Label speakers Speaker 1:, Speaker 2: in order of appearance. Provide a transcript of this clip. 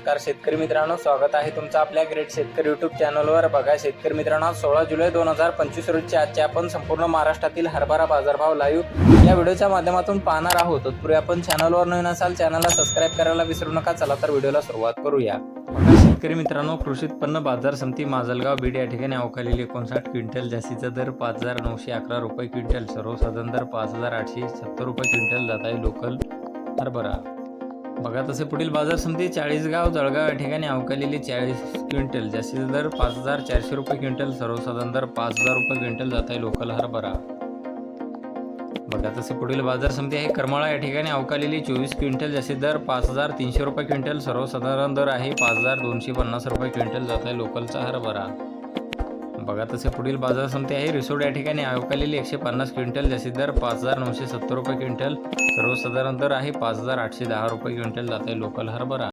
Speaker 1: नमस्कार शेतकरी मित्रांनो स्वागत आहे तुमचं आपल्या ग्रेट शेतकरी युट्यूब चॅनलवर बघा शेतकरी मित्रांनो सोळा जुलै दोन हजार पंचवीस रोजच्या आजच्या आपण संपूर्ण महाराष्ट्रातील हरभरा बाजारभाव लाईव्ह या व्हिडिओच्या माध्यमातून पाहणार आहोत. तत्पूर्वी आपण चॅनलवर नवीन असाल चॅनलला सबस्क्राईब करायला विसरू नका. चला तर व्हिडिओला सुरुवात करूया. शेतकरी मित्रांनो कृषी उत्पन्न बाजार समिती माजलगाव बीड या ठिकाणी अवकालेली एकोणसाठ क्विंटल जास्तीचा दर पाच हजार नऊशे अकरा रुपये क्विंटल सर्वसाधारण दर पाच हजार आठशे सत्तर रुपये क्विंटल जात आहे लोकल हरभरा. बघा तसे पुढील बाजार समिती चाळीसगाव जळगाव या ठिकाणी अवकालेली चाळीस क्विंटल. जास्तीचा दर पाच हजार चारशे रुपये क्विंटल सर्वसाधारण दर पाच हजार रुपये क्विंटल जात आहे लोकल हरभरा. बघा तसे पुढील बाजार समिती आहे. करमाळा या ठिकाणी अवकालेली चोवीस क्विंटल जास्तीत दर पाच हजार तीनशे रुपये क्विंटल सर्वसाधारण दर आहे पाच हजार दोनशे पन्नास रुपये क्विंटल जात आहे लोकलचा हरभरा. बघा तसे पुढील बाजार समिती आहे. रिसोड या ठिकाणी अवकालेली एकशे पन्नास क्विंटल जास्तीत दर पाच हजार नऊशे सत्तर रुपये क्विंटल. सर्वसाधारण दर आहे पाच हजार आठशे दहा रुपये क्विंटल. जात आहे लोकल हरभरा.